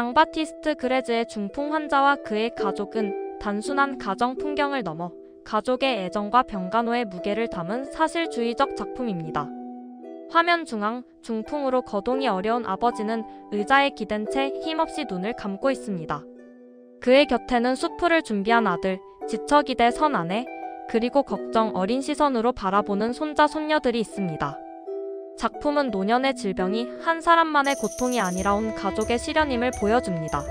장바티스트 그레즈의 중풍 환자와 그의 가족은 단순한 가정 풍경을 넘어 가족의 애정과 병간호의 무게를 담은 사실주의적 작품입니다. 화면 중앙 중풍으로 거동이 어려운 아버지는 의자에 기댄 채 힘없이 눈을 감고 있습니다. 그의 곁에는 수프를 준비한 아들, 지쳐 기대 선 아내, 그리고 걱정 어린 시선으로 바라보는 손자 손녀들이 있습니다. 작품은 노년의 질병이 한 사람만의 고통이 아니라 온 가족의 시련임을 보여줍니다.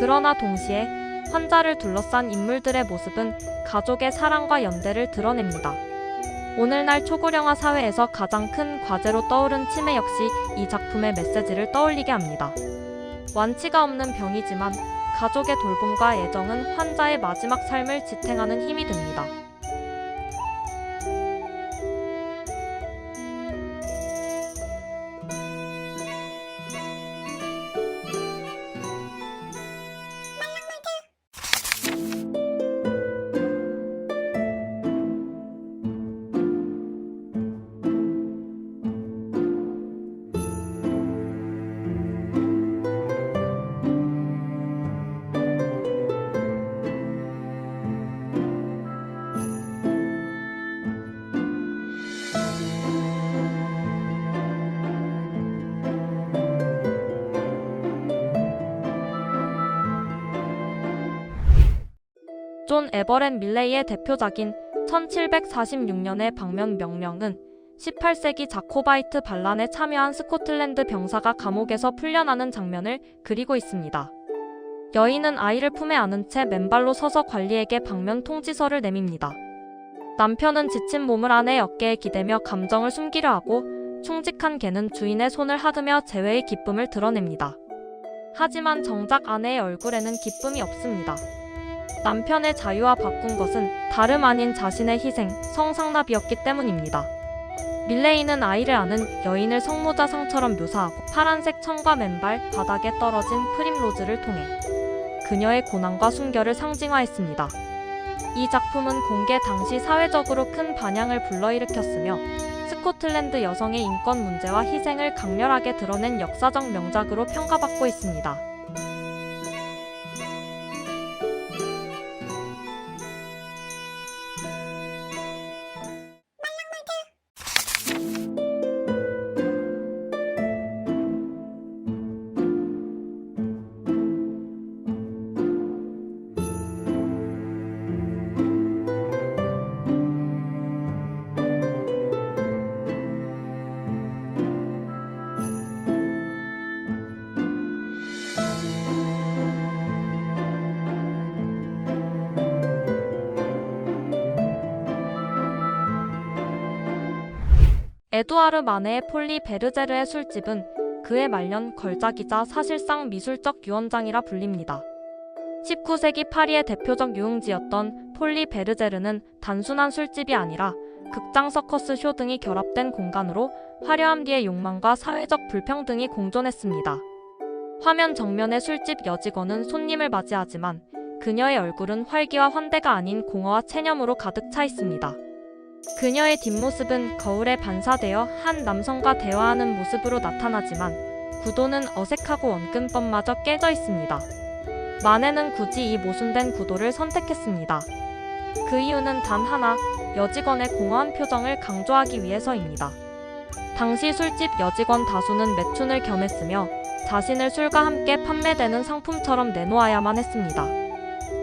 그러나 동시에 환자를 둘러싼 인물들의 모습은 가족의 사랑과 연대를 드러냅니다. 오늘날 초고령화 사회에서 가장 큰 과제로 떠오른 치매 역시 이 작품의 메시지를 떠올리게 합니다. 완치가 없는 병이지만 가족의 돌봄과 애정은 환자의 마지막 삶을 지탱하는 힘이 됩니다. 존 에버렛 밀레이의 대표작인 1746년의 방면 명령은 18세기 자코바이트 반란에 참여한 스코틀랜드 병사가 감옥에서 풀려나는 장면을 그리고 있습니다. 여인은 아이를 품에 안은 채 맨발로 서서 관리에게 방면 통지서를 내밉니다. 남편은 지친 몸을 아내의 어깨에 기대며 감정을 숨기려 하고 충직한 개는 주인의 손을 하드며 재회의 기쁨을 드러냅니다. 하지만 정작 아내의 얼굴에는 기쁨이 없습니다. 남편의 자유와 바꾼 것은 다름 아닌 자신의 희생, 성상납이었기 때문입니다. 밀레이는 아이를 안은 여인을 성모자상처럼 묘사하고 파란색 천과 맨발 바닥에 떨어진 프림로즈를 통해 그녀의 고난과 순결을 상징화했습니다. 이 작품은 공개 당시 사회적으로 큰 반향을 불러일으켰으며 스코틀랜드 여성의 인권 문제와 희생을 강렬하게 드러낸 역사적 명작으로 평가받고 있습니다. 에두아르 마네의 폴리 베르제르의 술집은 그의 말년 걸작이자 사실상 미술적 유언장이라 불립니다. 19세기 파리의 대표적 유흥지였던 폴리 베르제르는 단순한 술집이 아니라 극장 서커스 쇼 등이 결합된 공간으로 화려함 뒤의 욕망과 사회적 불평등이 공존했습니다. 화면 정면의 술집 여직원은 손님을 맞이하지만 그녀의 얼굴은 활기와 환대가 아닌 공허와 체념으로 가득 차 있습니다. 그녀의 뒷모습은 거울에 반사되어 한 남성과 대화하는 모습으로 나타나지만 구도는 어색하고 원근법마저 깨져 있습니다. 마네는 굳이 이 모순된 구도를 선택했습니다. 그 이유는 단 하나, 여직원의 공허한 표정을 강조하기 위해서입니다. 당시 술집 여직원 다수는 매춘을 겸했으며 자신을 술과 함께 판매되는 상품처럼 내놓아야만 했습니다.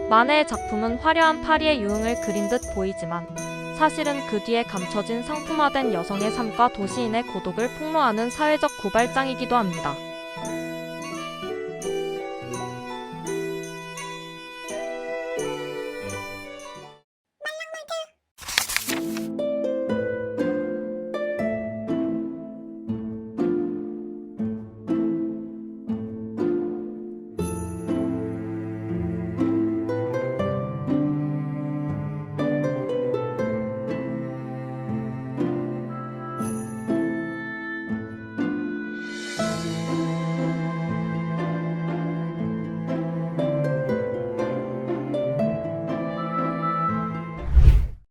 마네의 작품은 화려한 파리의 유흥을 그린 듯 보이지만 사실은 그 뒤에 감춰진 상품화된 여성의 삶과 도시인의 고독을 폭로하는 사회적 고발장이기도 합니다.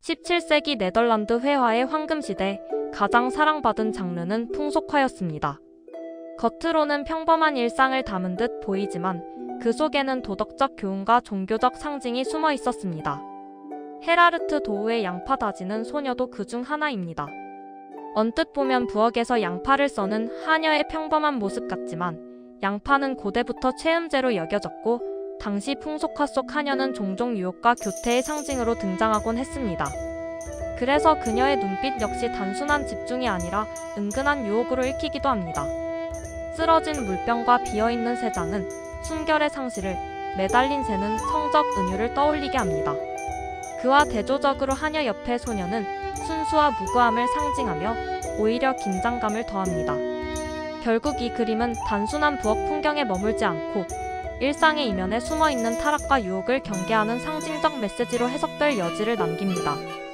(17세기) 네덜란드 회화의 황금 시대 가장 사랑받은 장르는 풍속화였습니다. 겉으로는 평범한 일상을 담은 듯 보이지만 그 속에는 도덕적 교훈과 종교적 상징이 숨어 있었습니다. 헤라르트 도우의 양파 다지는 소녀도 그 중 하나입니다. 언뜻 보면 부엌에서 양파를 써는 하녀의 평범한 모습 같지만 양파는 고대부터 체음제로 여겨졌고 당시 풍속화 속 하녀는 종종 유혹과 교태의 상징으로 등장하곤 했습니다. 그래서 그녀의 눈빛 역시 단순한 집중이 아니라 은근한 유혹으로 읽히기도 합니다. 쓰러진 물병과 비어있는 새장은 순결의 상실을, 매달린 새는 성적 은유를 떠올리게 합니다. 그와 대조적으로 하녀 옆의 소녀는 순수와 무구함을 상징하며 오히려 긴장감을 더합니다. 결국 이 그림은 단순한 부엌 풍경에 머물지 않고 일상의 이면에 숨어 있는 타락과 유혹을 경계하는 상징적 메시지로 해석될 여지를 남깁니다.